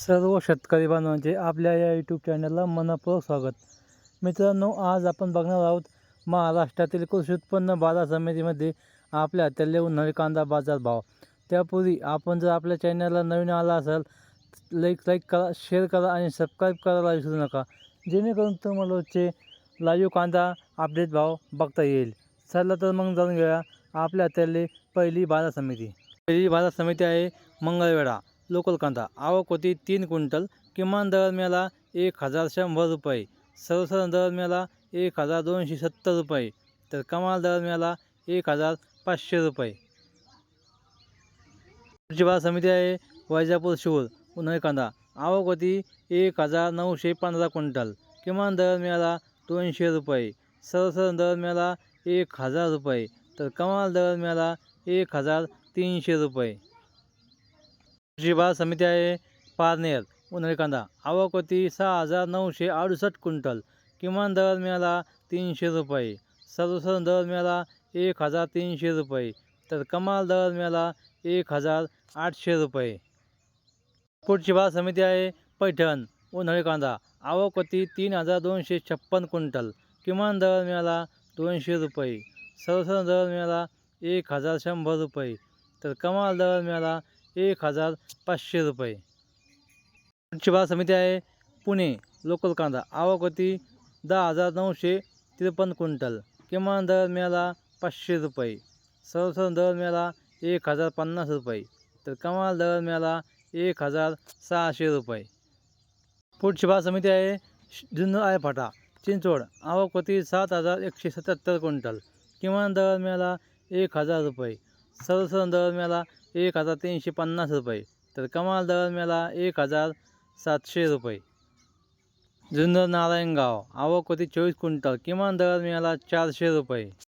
सर्व शेतकरी बांधवांचे आपल्या या यूट्यूब चॅनलला मनपूर्वक स्वागत. मित्रांनो आज आपण बघणार आहोत महाराष्ट्रातील कृषी उत्पन्न बाजार समितीमध्ये आपल्या तल्ले उन्हाळी कांदा बाजार भाव. त्यापूर्वी आपण जर आपल्या चॅनलला नवीन आला असाल लाईक लाईक करा शेअर करा आणि सबस्क्राईब करायला विसरू नका. जेणेकरून तुम्हाला रोजचे लाईव्ह कांदा अपडेट भाव बघता येईल. चला तर मग जाऊन घेऊया आपल्या हातातली पहिली बाजार समिती. पहिली बाजार समिती आहे मंगळवेढा. लोकल कांदा. आवक होती तीन क्विंटल. किमान दर मिळाला एक हजार शंभर रुपये. सर्वसाधारण दर मिळाला एक हजार दोनशे सत्तर रुपये. तर कमाल दर मिळाला एक हजार पाचशे रुपये. पुढची बाजार समिती आहे वैजापूर शिवूर उन्हाळी कांदा. आवक होती एक हजार नऊशे पंधरा क्विंटल. किमान दर मिळाला दोनशे रुपये. सरसर दर मिळाला एक हजार रुपये. तर कमाल दर मिळाला एक हजार तीनशे रुपये. कृषी बाजार समिती आहे पारनेर उन्हाळी कांदा आवक होती सहा हजार नऊशे अडुसष्ट क्विंटल. किमान दर मिळाला तीनशे रुपये. सर्वसाधारण दर मिळाला एक हजार तीनशे रुपये. तर कमाल दर मिळाला एक हजार आठशे रुपये. पुढची बाजार समिती आहे पैठण उन्हाळी कांदा आवक होती तीन हजार दोनशे छप्पन क्विंटल. किमान दर मिळाला दोनशे रुपये. सर्वसाधारण दर मिळाला एक हजार शंभर रुपये. तर कमाल दर मिळाला एक हजार पाचशे रुपये. पुढची बाजार समिती आहे पुणे लोकल कांदा. आवक होती दहा हजार नऊशे त्रेपन्न क्विंटल. किमान दर मिळाला पाचशे रुपये. सर्वसाधारण दर मिळाला एक हजार पन्नास रुपये. तर कमाल दर मिळाला एक हजार सहाशे रुपये. पुढची बाजार समिती आहे जुन्नर आहे फाटा चिंचवड. आवक होती सात हजार एकशे सत्याहत्तर क्विंटल. किमान दर मिळाला एक हजार रुपये. सर्वसाधारण दर मिळाला एक हजार तीनशे पन्नास रुपये. तर कमाल दरम्याला मिळाला एक हजार सातशे रुपये. जुन्नर नारायणगाव आवक होती चोवीस क्विंटल. किमान दरम्याला मिळाला चारशे रुपये.